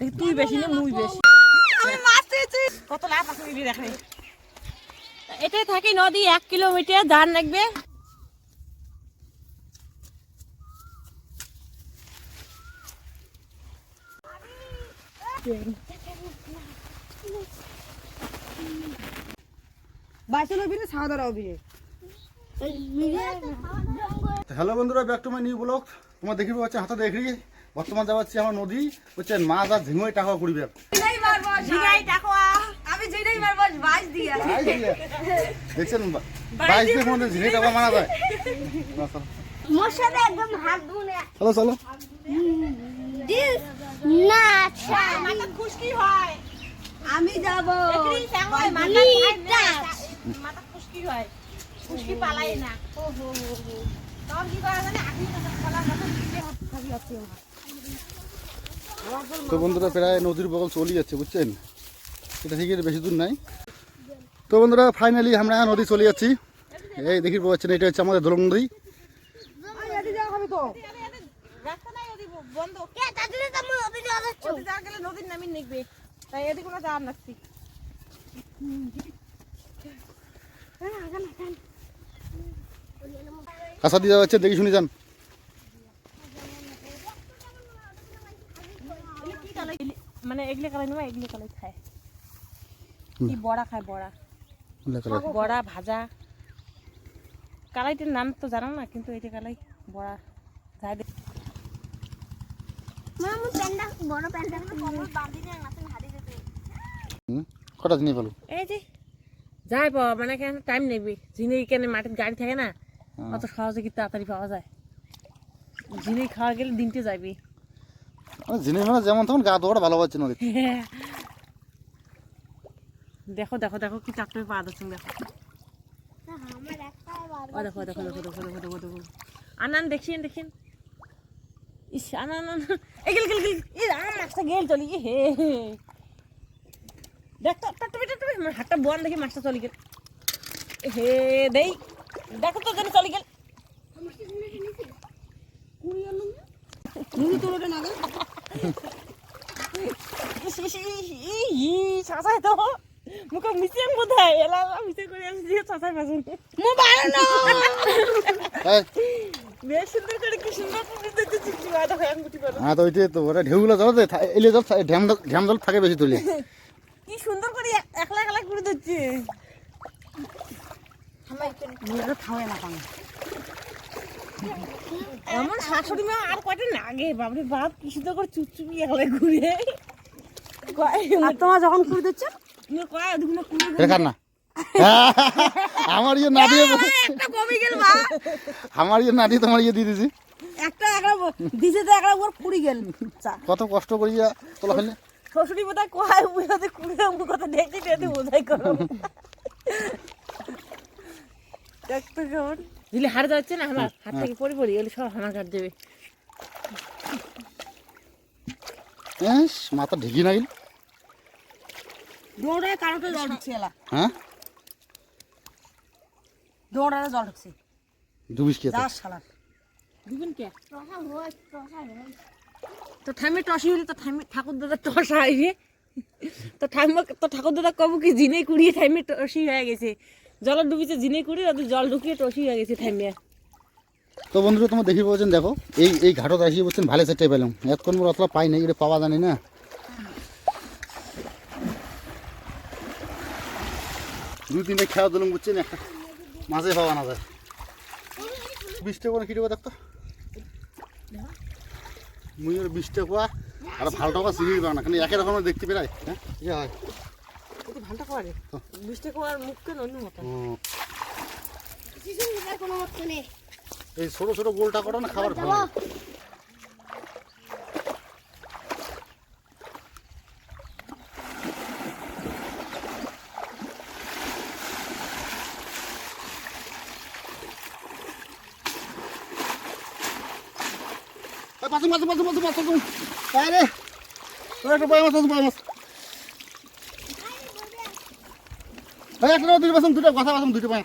তুই বেশি না মুই বেশি। আমি মাছ পেয়েছি কত লাভ আছে দেখে এটাই থাকি নদী এক কিলোমিটার ধান লাগবে। বাইসে লবি না সাদা রবি হ্যালো বন্ধুরা back to my new blog তোমার দেখি পাচ্ছে হাতে দেখি বর্তমান যাচ্ছি আমার নদী হচ্ছে মাছ আর ঝিঙই টাকা কুড়ি মারবো দেখছেন বাইশ দিয়ে ঝিঙে টাকা মারা যায়? মোর সাথে একদম হাত ধুনে। চলো চলো। আচ্ছা আমি যাব। হয়, মাথা খুশকি হয়। খুশকি পালাই না। ও হো হো হো তখন কি করা জানে আখি খোলা মতো দিলে হচ্ছে তো বন্ধুরা প্রায় নদীর বগল চলে যাচ্ছে, বুঝছেন? এটা থেকে বেশি দূর নাই। তো বন্ধুরা ফাইনালি আমরা নদী চলে যাচ্ছি। এই দেখি পাচ্ছেন এটা হচ্ছে আমাদের দোলং নদী। এদিকে যাওয়া হবে তো রাস্তা নাই ওদি বন্ধ কে তাহলে তো আমি ওদিকে যাচ্ছি ওদি যা গেলে নদীর নামি নিকবে তাই এদিকে কোনো যাওয়ার নাকছি কাঁচা দিয়ে যাচ্ছে দেখি শুনি যান মানে এগুলো কালাই নেওয়া এগুলো কালাই খায়। কি বড়া খায় বড়া। বড়া ভাজা। কালাইটির নাম তো জানো না কিন্তু এটা কালাই বড়া। যাই দে। মা আমি প্যান্ডা বড় প্যান্ডা কমল বাঁধি না নাতে হারি যেতে হুম, কটা জিনিস ভালো এই যে যাই পাওয়া মানে কেন টাইম নেবে। যিনি কেন মাটির গাড়ি থাকে না অত সহজে কি তাড়াতাড়ি পাওয়া যায়। যিনি খাওয়া গেলে দিনতে যাবি। জিনিস মানে যেমন তখন গা দৌড়া ভালো পাচ্ছে নদী দেখো দেখো দেখো কি চারটে পা দিচ্ছেন দেখো। দেখো দেখো দেখো দেখো দেখো দেখো দেখো। আনান দেখিন দেখিন ইস আনান এগেল গেল গেল ই আম মাছটা গেল চলি ই হে দেখ তো টট টট টট আমার হাতটা বন দেখি মাছটা চলি গেল। হে দেই। দেখো তো জানি চলি গেল। না? ইস ইস ইস ই ই চাচাই মুখে মিশিয়ে বোধহয় এলা মিশিয়ে করে আমি দিয়ে চাচাই পাচ্ছেন মো বাড়ো না এই, বেশ সুন্দর করে কি সুন্দর করে দেখতে চিঠি বাদা হয় আঙ্গুটি বলো হ্যাঁ তো ওইটাই তো এলে জল ঢ্যাম ঢ্যাম জল থাকে বেশি তুলে কি সুন্দর করে একলা একলা করে দিচ্ছে আমার শাশুড়ি মা আর কয়টা নাগে বাপরে বাপ কি সুন্দর করে চুপচুপি একলা ঘুরে। কয় আর তোমার যখন খুঁড়ে দিচ্ছে? কয় ওদিকে কুড়ি না? আমার ইয়ে না দিয়ে একটা কমে গেল মা আমার ইয়ে না দিয়ে তোমার ইয়ে দিয়ে দিছি একটা একটা দিছে তো একটা ওর পুড়ি গেল। কত কষ্ট করিয়া তোলা ফেলে শ্বশুরি বোধহয় কয় বুঝাতে কুড়ি আমার কথা দেখতে দেখতে বোঝাই করো। দেখতো কেমন? দিলে হার যাচ্ছে না আমার হাত থেকে পড়ে পড়ি এগুলো সব আমার কাট দেবে। মাথা ঢেকি না গেল। দৌড়ায় কারোটা জল ঢুকছে এলা। হ্যাঁ? দৌড়ায় জল ঢুকছে। ডুবিস কে যা শালা। দিবেন কে? হয় হয় তো ঠামি টসি হলে তো ঠামি ঠাকুর দাদা টসা হইবে। তো ঠাম্মা তো ঠাকুর দাদা কব কি জিনে কুড়িয়ে ঠামি টসি হয়ে গেছে। জল ডুবিছে জিনে কুড়িয়ে ওদের জল ঢুকিয়ে টসি হয়ে গেছে ঠামিয়া তো বন্ধুরা, তোমরা দেখি বলছেন দেখো, এই এই ঘাটত আসি বলছেন ভালো সেটাই পেলাম। এতক্ষণ মোর অতটা পাই নাই, এটা পাওয়া জানি না। দুই তিনটে খেয়া দিলাম বুঝছেন একটা মাঝে পাওয়া না যায়। বিশ টাকা করে কি টাকা দেখতো। মুই ওর বিশ টাকা আর ভালো টাকা চিনি পাও না খালি একই রকমের দেখতে পেরাই হ্যাঁ? হয়। এটা ভালটা করে। বৃষ্টি কুয়ার মুখ কেন অন্য মতো কোনো মত নেই এই ছোট ছোট গোলটা করো না খাবার ভালো লাগে। এই পাশে পাশে পাশে পাশে পাশে পাশে আরে তোর একটা দুটো দুটো কথা পাশে দুটো পায়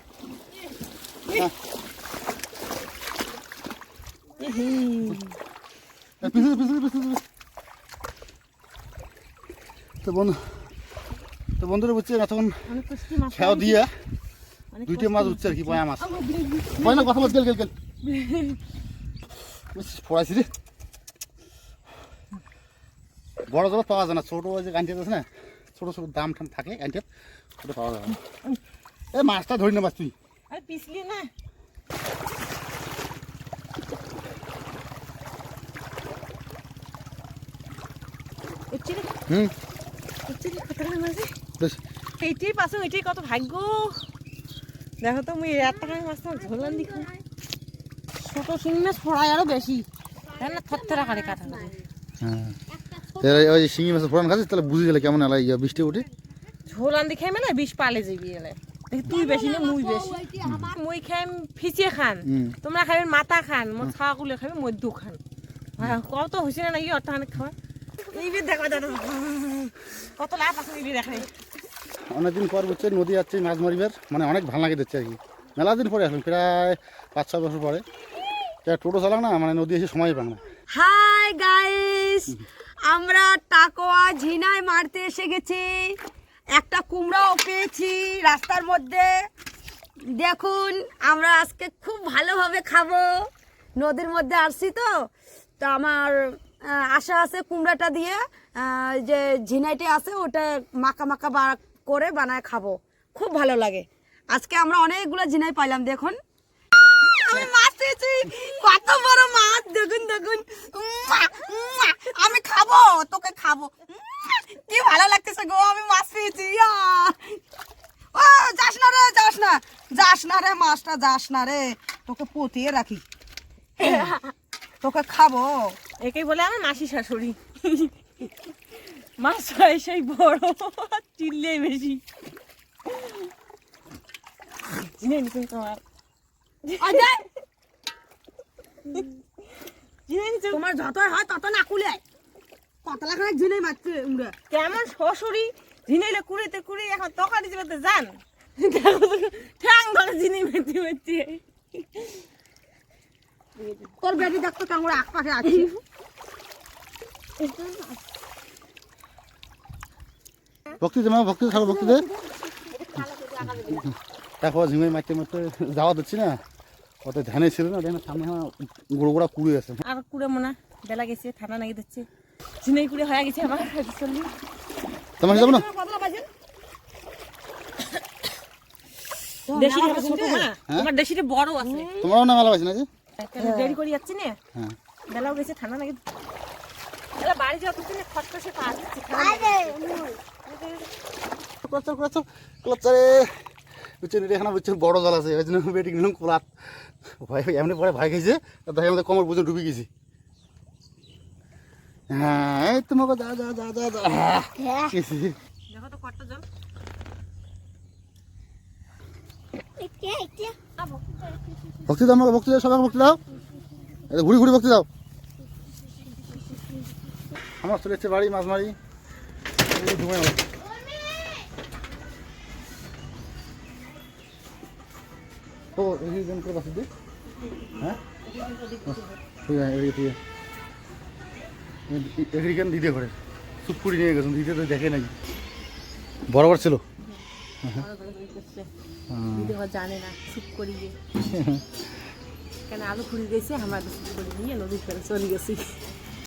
পিছনে পিছনে পিছনে তো বন্ধু তো বন্ধুরা বুঝছেন এতক্ষণ খেয়াও দিয়ে দুইটা মাছ উঠছে আর কি পয়া মাছ। পয় না কথা বল গেল গেল গেল। পড়াইছি রে। বড় জল পাওয়া যায় না ছোটো যে গানটেপ আছে না ছোটো ছোটো দাম টাম থাকে গানটেপ পাওয়া না। মাছটা ধরি না মাছ তুই। আরে পিছলি না। হুম? এইটাই পাশে ওইটাই কত ভাগ্য। দেখো তো মুই এত টাকা মাছ ঝোলান দেখো। ছোট শিং মাছ ফোড়ায় আরও বেশি। তাই থরথরা করে কাটা হ্যাঁ। ওই শিঙি মাছের ফোড়ান খাচ্ছিস তাহলে বুঝে গেলে কেমন ইয়া বৃষ্টি উঠে। ঝোলান দেখে মেলে বিষ পালে যাবি এলে। তুই বেশি না মুই বেশি। মুই খাই ফিচিয়ে খান। তোমরা খাবে মাথা খান মোর খাওয়া গুলো খাবে মধ্য খান। হ্যাঁ, কত হয়েছে না নাকি অর্থাৎ খাওয়া এইবার দেখো দাদা কত লাভ আছে এইবার দেখে। অনেকদিন পর বুঝছে নদী যাচ্ছে মাছ মারিবার। মানে অনেক ভালো লাগে দেখছে আর কি। মেলা দিন পরে আসলাম প্রায় পাঁচ ছয় বছর পরে। তা টোটো চালাম না মানে নদী এসে সময় পাং না। হাই গাইস আমরা টাকোয়া ঝিনাই মারতে এসে গেছি। একটা কুমড়াও পেয়েছি রাস্তার মধ্যে। দেখুন, আমরা আজকে খুব ভালোভাবে খাব। নদীর মধ্যে আসছি তো তো আমার আশা আছে কুমড়াটা দিয়ে যে ঝিনাইটি আছে, ওটা মাখা মাখা বা- করে বানায় খাব। খুব ভালো লাগে। আজকে আমরা অনেকগুলো ঝিনাই পাইলাম, দেখুন। আমি মাছ পেয়েছি, কত বড় মাছ, দেখুন দেখুন। আমি খাব, তোকে খাব উম্মা, কি ভালো লাগতেছে গো আমি মাছ পেয়েছি ইয়া। ও যাস না রে যাস না। যাস না রে মাছটা যাস না রে। তোকে পুঁতিয়ে রাখি। তোকে খাব। একেই বলে আমার মাসি শাশুড়ি। মাছ হয় সেই বড় চিল্লে বেশি। চিনে নিছেন তোমার। তোমার যতই হয় তত না কুলে। কতলা খানে ঝিনে মারছে উমরা কেমন শ্বশুরি ঝিনাইলে কুড়িতে কুড়ি এখন তকারি যাবে যান ঠ্যাং ধরে ঝিনি মেতে মেতে তোর বেটি দেখতো কেমন আখ পাশে আছে। ভক্তি দে মা ভক্তি ছাড়ো ভক্তি দে। দেখো ঝিঙে মারতে মারতে যাওয়া দিচ্ছি না। অত ধ্যানে ছিল না দেখেন সামনে আমার গোড়া গোড়া কুড়ে আছে। আর কুড়ে মনে হয়, বেলা গেছে ঠান্ডা নাকি দিচ্ছে। ঝিনাই কুড়ে হয়ে গেছে আমার। চল্লি তোমার যাব না? কতলা বাজে দেশি ছোট না তোমার দেশিটা বড় আছে। তোমারও না ভালো না যে দেরি করে যাচ্ছি না। হ্যাঁ। বেলাও গেছে ঠান্ডা নাকি। বাড়ি যাওয়া তুই খটখসে পা দিচ্ছে ঠান্ডা ক্লাচার ক্লাচার বুঝছেন এটা এখানে বুঝছেন বড় জল আছে ওই জন্য বেটিং নিলাম কোলাত। ভয় এমনি পরে ভয় খেয়েছে তাই আমাদের কমর বুঝে ডুবে গেছি। হ্যাঁ এই তোমাকে যা যা যা যা যা দেখো তো কটটা জল। ভক্তি দাও আমাকে ভক্তি দাও সবাইকে ভক্তি দাও। ঘুরি ঘুরি ভক্তি দাও। আমার চলে এসছে বাড়ি মাছ মারি। ঘুমাই ও এই জন করে বাসি দে হ্যাঁ? ঠিক আছে ঠিক আছে এগ্রিকান দিতে করে চুপ করে নিয়ে গেছেন দিতে তো দেখে নাই। বরাবর ছিল? দিদি ঘর জানে না চুপ করি কেন আলু খুঁড়ি গেছে আমরা চুপ করি নিয়ে নদীর ফেলে চলে গেছি।